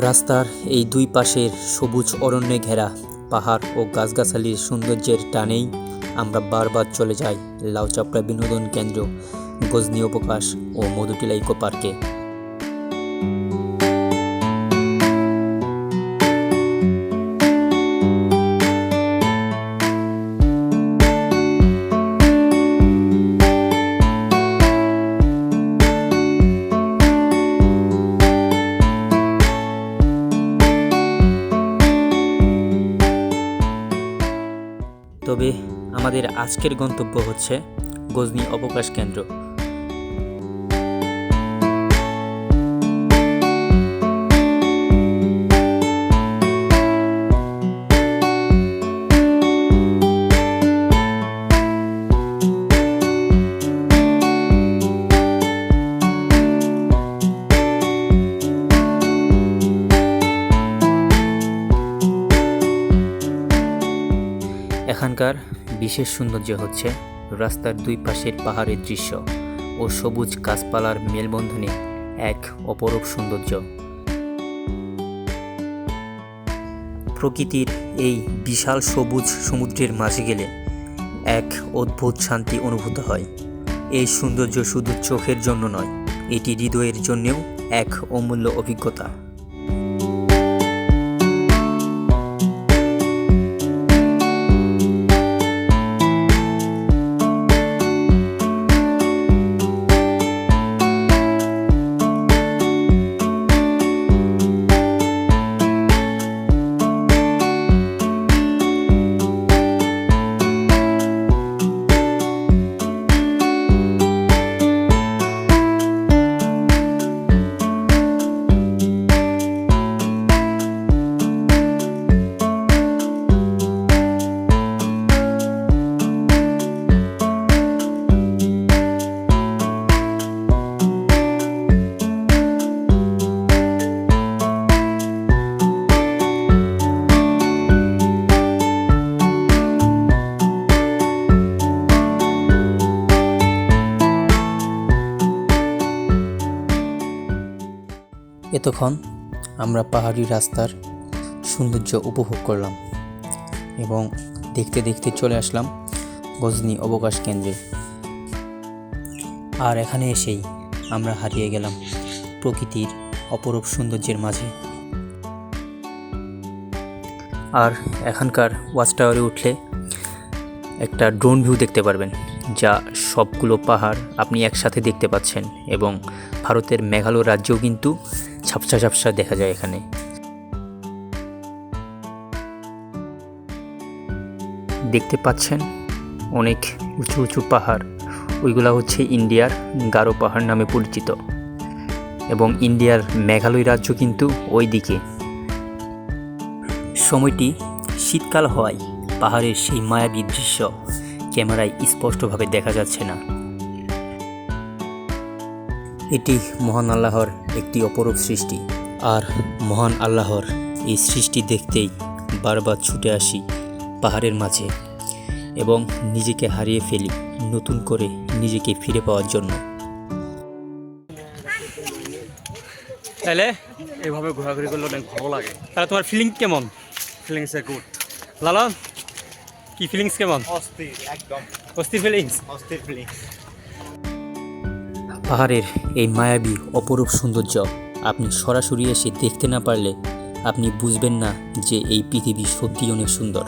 রাস্তার এই দুই পাশের সবুজ অরণ্যে ঘেরা পাহাড় ও গাছগাছালির সৌন্দর্যের টানেই আমরা বারবার চলে যাই লাউচাপড়া বিনোদন কেন্দ্র, গজনী উপকাশ ও মধুটিলা ইকো পার্কে। তবে আমাদের আজকের গন্তব্য হচ্ছে গজনি অবকাশ কেন্দ্র। এখানকার বিশেষ সৌন্দর্য হচ্ছে রাস্তার দুই পাশের পাহাড়ের দৃশ্য ও সবুজ গাছপালার মেলবন্ধনে এক অপরূপ সৌন্দর্য। প্রকৃতির এই বিশাল সবুজ সমুদ্রের মাঝে গেলে এক অদ্ভুত শান্তি অনুভূত হয়। এই সৌন্দর্য শুধু চোখের জন্য নয়, এটি হৃদয়ের জন্যেও এক অমূল্য অভিজ্ঞতা। এতক্ষণ আমরা পাহাড়ি রাস্তার সৌন্দর্য উপভোগ করলাম এবং দেখতে দেখতে চলে আসলাম গজনি অবকাশ কেন্দ্রে। আর এখানে এসেই আমরা হারিয়ে গেলাম প্রকৃতির অপরূপ সৌন্দর্যের মাঝে। আর এখানকার ওয়াচ টাওয়ারে উঠলে একটা ড্রোন ভিউ দেখতে পারবেন, যা সবগুলো পাহাড় আপনি একসাথে দেখতে পাচ্ছেন এবং ভারতের মেঘালয় রাজ্যও কিন্তু ঝাপসা ঝাপসা দেখা যায় এখানে। দেখতে পাচ্ছেন অনেক উঁচু উঁচু পাহাড়। ওইগুলা হচ্ছে ইন্ডিয়ার গারো পাহাড় নামে পরিচিত। এবং ইন্ডিয়ার মেঘালয় রাজ্য কিন্তু ওই দিকে সময়টি শীতকাল হওয়ায় পাহাড়ের সেই মায়াবী দৃশ্য ক্যামেরায় স্পষ্টভাবে দেখা যাচ্ছে না। এটি মহান আল্লাহর একটি অপরূপ সৃষ্টি। আর মহান আল্লাহর এই সৃষ্টি দেখতেই বারবার ছুটে আসি পাহাড়ের মাঝে এবং নিজেকে হারিয়ে ফেলি নতুন করে নিজেকে ফিরে পাওয়ার জন্য। তাহলে? এইভাবে ঘোরাঘুরি করলে অনেক ভালো লাগে। তাহলে তোমার ফিলিং কেমন? ফিলিংস এ গুড লালন কি ফিলিংস কেমন? অস্থির একদম। অস্থির ফিলিংস অস্থির ফিলিং পাহাড়ের এই মায়াবী অপরূপ সৌন্দর্য আপনি সরাসরি এসে দেখতে না পারলে আপনি বুঝবেন না যে এই পৃথিবী সত্যি অনেক সুন্দর।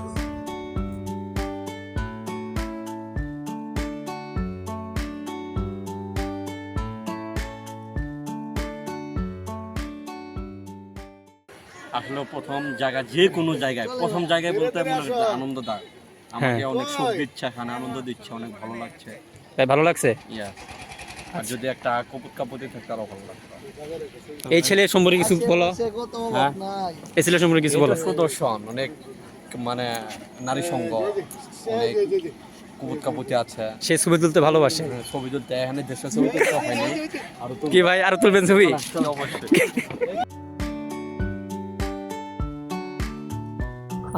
আসলে প্রথম জায়গা যে কোনো জায়গায় প্রথম জায়গায় বলতে মনে হচ্ছে আনন্দদায়ক। আমাকে অনেক সুখ দিচ্ছে এখানে আনন্দ দিচ্ছে অনেক ভালো লাগছে। তাই ভালো লাগছে? ইয়া আর যদি একটা কপুত কাপতি থাকতে আরও ভালো লাগতো। এই ছেলে সম্পর্কে কিছু বলো? হ্যাঁ? এই ছেলে সম্পর্কে কিছু বলো? সুদর্শন অনেক মানে নারী সঙ্গ অনেক কুপুত কাপুতি আছে। সে ছবি তুলতে ভালোবাসে? ছবি তুলতে এখানে দেশের ছবি তুলতে হয়নি। আরও কি ভাই আরও তুলবেন ছবি? অবশ্যই।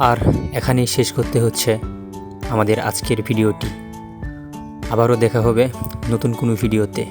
আর এখানেই শেষ করতে হচ্ছে আমাদের আজকের ভিডিওটি। আবারও দেখা হবে নতুন কোনো ভিডিওতে।